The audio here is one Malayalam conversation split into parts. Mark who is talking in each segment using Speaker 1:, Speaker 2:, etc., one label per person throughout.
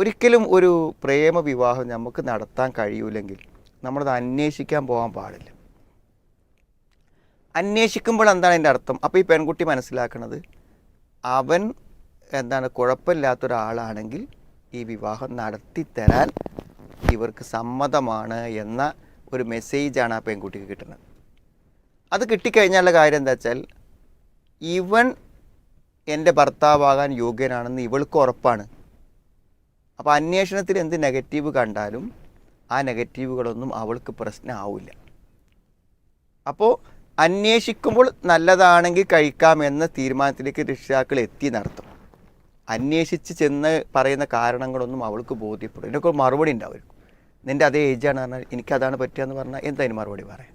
Speaker 1: ഒരിക്കലും ഒരു പ്രേമ വിവാഹം നമുക്ക് നടത്താൻ കഴിയൂലെങ്കിൽ നമ്മളത് അന്വേഷിക്കാൻ പോകാൻ പാടില്ല. അന്വേഷിക്കുമ്പോൾ എന്താണ് അതിന്റെ അർത്ഥം? അപ്പോൾ ഈ പെൺകുട്ടി മനസ്സിലാക്കുന്നത് അവൻ എന്താണ് കുഴപ്പമില്ലാത്തൊരാളാണെങ്കിൽ ഈ വിവാഹം നടത്തി തരാൻ ഇവർക്ക് സമ്മതമാണ് എന്ന ഒരു മെസ്സേജാണ് ആ പെൺകുട്ടിക്ക് കിട്ടുന്നത്. അത് കിട്ടിക്കഴിഞ്ഞാലുള്ള കാര്യം എന്താ വെച്ചാൽ ഇവൻ എന്റെ ഭർത്താവാകാൻ യോഗ്യനാണെന്ന് ഇവൾക്ക് ഉറപ്പാണ്. അപ്പോൾ അന്വേഷണത്തിൽ എന്ത് നെഗറ്റീവ് കണ്ടാലും ആ നെഗറ്റീവുകളൊന്നും അവൾക്ക് പ്രശ്നമാവില്ല. അപ്പോൾ അന്വേഷിക്കുമ്പോൾ നല്ലതാണെങ്കിൽ കഴിക്കാമെന്ന തീരുമാനത്തിലേക്ക് രക്ഷിതാക്കൾ എത്തി നടത്തും. അന്വേഷിച്ച് ചെന്ന് പറയുന്ന കാരണങ്ങളൊന്നും അവൾക്ക് ബോധ്യപ്പെടും. ഇതിനൊക്കെ മറുപടി ഉണ്ടാവും. നിന്റെ അതേ ഏജാണ് പറഞ്ഞാൽ എനിക്കതാണ് പറ്റുകയെന്ന് പറഞ്ഞാൽ എന്തായാലും മറുപടി പറയാം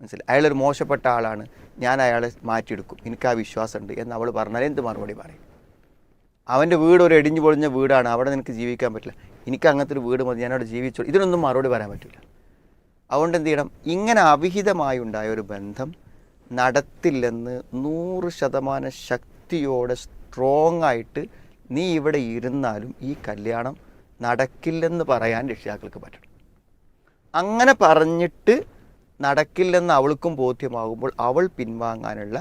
Speaker 1: മനസ്സിലായി? അയാളൊരു മോശപ്പെട്ട ആളാണ്. ഞാൻ അയാളെ മാറ്റിയെടുക്കും. എനിക്ക് ആ വിശ്വാസമുണ്ട് എന്ന് അവൾ പറഞ്ഞാൽ എന്ത് മറുപടി പറയും? അവന്റെ വീട് ഒരു ഇടിഞ്ഞു പൊളിഞ്ഞ വീടാണ്. അവിടെ നിനക്ക് ജീവിക്കാൻ പറ്റില്ല. എനിക്ക് അങ്ങനത്തെ ഒരു വീട് മതി. ഞാനവിടെ ജീവിച്ചു ഇതിനൊന്നും മറുപടി പറയാൻ പറ്റില്ല. അതുകൊണ്ട് എന്ത് ചെയ്യണം? ഇങ്ങനെ അവിഹിതമായി ഉണ്ടായ ഒരു ബന്ധം നടത്തില്ലെന്ന് നൂറ് ശതമാനം ശക്തിയോടെ സ്ട്രോങ് ആയിട്ട് നീ ഇവിടെ ഇരുന്നാലും ഈ കല്യാണം നടക്കില്ലെന്ന് പറയാൻ രക്ഷിതാക്കൾക്ക് പറ്റണം അങ്ങനെ പറഞ്ഞിട്ട് നടക്കില്ലെന്ന് അവൾക്കും ബോധ്യമാകുമ്പോൾ അവൾ പിൻവാങ്ങാനുള്ള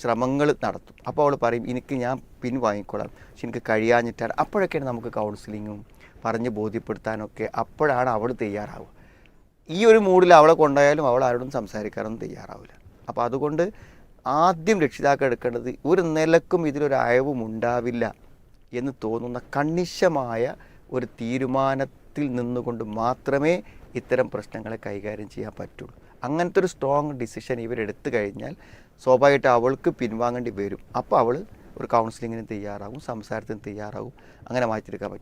Speaker 1: ശ്രമങ്ങൾ നടത്തും. അപ്പോൾ അവൾ പറയും എനിക്ക് ഞാൻ പിൻവാങ്ങിക്കൊള്ളാം. പക്ഷെ എനിക്ക് കഴിയാഞ്ഞിട്ടാണ്. അപ്പോഴൊക്കെയാണ് നമുക്ക് കൗൺസിലിങ്ങും പറഞ്ഞ് ബോധ്യപ്പെടുത്താനൊക്കെ അപ്പോഴാണ് അവൾ തയ്യാറാവുക. ഈ ഒരു മൂഡിൽ അവളെ കൊണ്ടായാലും അവൾ ആരോടും സംസാരിക്കാനൊന്നും തയ്യാറാവില്ല. അപ്പോൾ അതുകൊണ്ട് ആദ്യം രക്ഷിതാക്കൾ എടുക്കേണ്ടത് ഒരു നിലക്കും ഇതിലൊരു അയവും ഉണ്ടാവില്ല എന്ന് തോന്നുന്ന കണിശമായ ഒരു തീരുമാനത്തിൽ നിന്നുകൊണ്ട് മാത്രമേ ഇത്തരം പ്രശ്നങ്ങളെ കൈകാര്യം ചെയ്യാൻ പറ്റുള്ളൂ. അങ്ങനത്തെ ഒരു സ്ട്രോങ് ഡിസിഷൻ ഇവരെടുത്തു കഴിഞ്ഞാൽ സ്വാഭാവികമായിട്ട് അവൾക്ക് പിൻവാങ്ങേണ്ടി വരും. അപ്പോൾ അവൾ ഒരു കൗൺസിലിങ്ങിന് തയ്യാറാകും സംസാരത്തിന് തയ്യാറാകും. അങ്ങനെ മാറ്റിയെടുക്കാൻ പറ്റും.